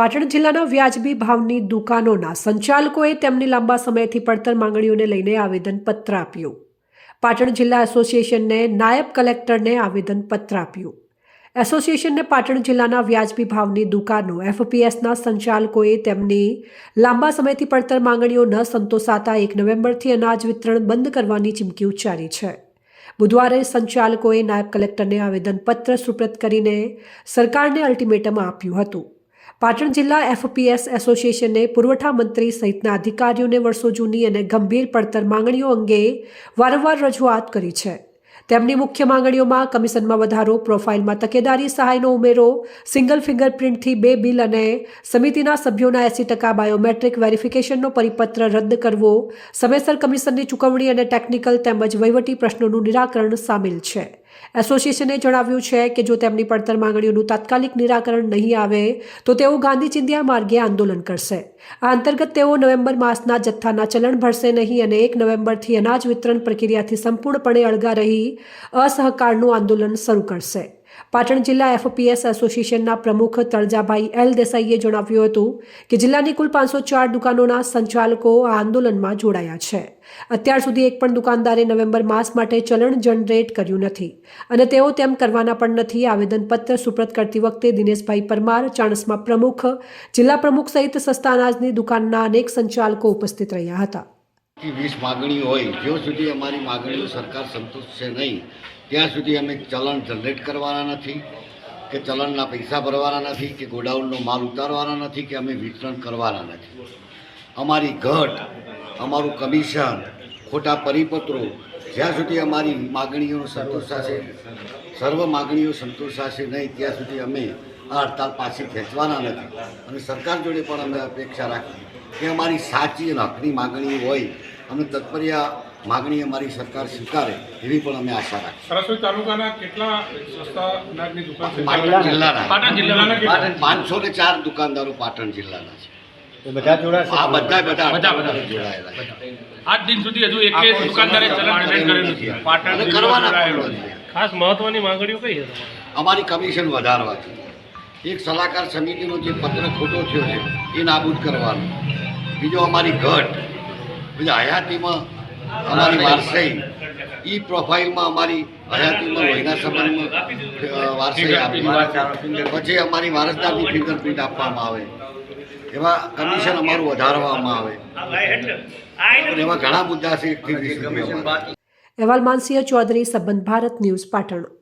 પાટણ જિલ્લાના વ્યાજબી ભાવની દુકાનોના સંચાલકોએ તેમની લાંબા સમયથી પડતર માંગણીઓને લઈને આવેદનપત્ર આપ્યું. પાટણ જિલ્લા એસોસિએશનને નાયબ કલેક્ટરને આવેદનપત્ર આપ્યું. એસોસિએશનને પાટણ જિલ્લાના વ્યાજબી ભાવની દુકાનો એફપીએસના સંચાલકોએ તેમની લાંબા સમયથી પડતર માંગણીઓ ન સંતોષાતા એક નવેમ્બરથી અનાજ વિતરણ બંધ કરવાની ચીમકી ઉચ્ચારી છે. બુધવારે સંચાલકોએ નાયબ કલેક્ટરને આવેદનપત્ર સુપ્રત કરીને સરકારને અલ્ટિમેટમ આપ્યું હતું. પાટણ જિલ્લા એફપીએસ એસોસિએશને પુરવઠા મંત્રી સહિતના અધિકારીઓને વર્ષો જૂની અને ગંભીર પડતર માંગણીઓ અંગે વારંવાર રજૂઆત કરી છે. તેમની મુખ્ય માંગણીઓમાં કમિશનમાં વધારો, પ્રોફાઇલમાં તકેદારી, સહાયનો ઉમેરો, સિંગલ ફિંગરપ્રિન્ટથી બે બિલ અને સમિતિના સભ્યોના એસી ટકા બાયોમેટ્રિક વેરિફિકેશનનો પરિપત્ર રદ કરવો, સમયસર કમિશનની ચૂકવણી અને ટેકનિકલ તેમજ વહીવટી પ્રશ્નોનું નિરાકરણ સામેલ છે. એસોસિએશને જણાવ્યું છે કે જો તેમની પડતર માંગણીઓનું તાત્કાલિક નિરાકરણ નહીં આવે, તો તેઓ ગાંધી ચિંધ્યા માર્ગે આંદોલન કરશે. આ અંતર્ગત તેઓ નવેમ્બર માસના જથ્થાના ચલણ ભરશે નહીં અને એક નવેમ્બરથી અનાજ વિતરણ પ્રક્રિયાથી સંપૂર્ણપણે અળગા રહી અસહકારનું આંદોલન શરૂ કરશે. પાટણ જિલ્લા એફપીએસ એસોસિએશનના પ્રમુખ તળજાભાઈ એલ દેસાઈએ જણાવ્યું હતું કે જિલ્લાની કુલ પાંચસો ચાર દુકાનોના સંચાલકો આ આંદોલનમાં જોડાયા છે. અત્યાર સુધી એક પણ દુકાનદારે નવેમ્બર માસ માટે ચલણ જનરેટ કર્યું નથી અને તેઓ તેમ કરવાના પણ નથી. આવેદનપત્ર સુપ્રત કરતી વખતે દિનેશભાઈ પરમાર, ચાણસ્મા પ્રમુખ, જિલ્લા પ્રમુખ સહિત સસ્તા અનાજની દુકાનના અનેક સંચાલકો ઉપસ્થિત રહ્યા હતા. વીસ માગણી હોય, જ્યાં સુધી અમારી માગણીઓ સરકાર સંતોષશે નહીં, ત્યાં સુધી અમે ચલણ જનરેટ કરવાના નથી, કે ચલણના પૈસા ભરવાના નથી, કે ગોડાઉનનો માલ ઉતારવાના નથી, કે અમે વિતરણ કરવાના નથી. અમારી ઘટ, અમારું કમિશન, ખોટા પરિપત્રો, જ્યાં સુધી અમારી માગણીઓ સંતોષાશે સર્વ માગણીઓ સંતોષાશે નહીં, ત્યાં સુધી અમે આ હડતાલ પાછી ખેંચવાના નથી. અને સરકાર જોડે પણ અમે અપેક્ષા રાખી કે અમારી સાચી અને હકની માગણી હોય અમે તત્પર્યા માગણી અમારી સરકાર સ્વીકારે એવી પણ અમે આશા રાખી સરસ્વતી તાલુકાના કેટલા સસ્તા અનાજની દુકાન જિલ્લાના. પાટણ જિલ્લાના પાંચસો ને ચાર દુકાનદારો પાટણ જિલ્લાના છે. બધા જોડાશે આ બધા બધા બધા, બધા. જોડાયેલા આજ દિન સુધી હજુ એક દુકાનદારે ચલણ કરેલું નથી પાટણ કરવાના જિલ્લો પણ નથી. ખાસ મહત્વની માંગણીઓ કઈ છે અમારી કમિશન વધારવા છે. એક સલાહકાર સમિતિનો જે પત્ર ખોટો થયો છે એ નાબૂદ કરવાનો. બીજો અમારી ઘટ. બીજા હયાતીમાં અમારી વારસાઈ. ઈ પ્રોફાઇલમાં અમારી હયાતીમાં લોહીના સંબંધમાં વારસાઈ આપી. પછી અમારી વારસદારની ફિંગરપ્રિન્ટ આપવામાં આવે. એવા કમિશન અમારું વધારવામાં આવે. એવા ઘણા મુદ્દા છે. અહેવાલ માનસિંહ ચૌધરી સંબંધ ભારત ન્યૂઝ પાટણ.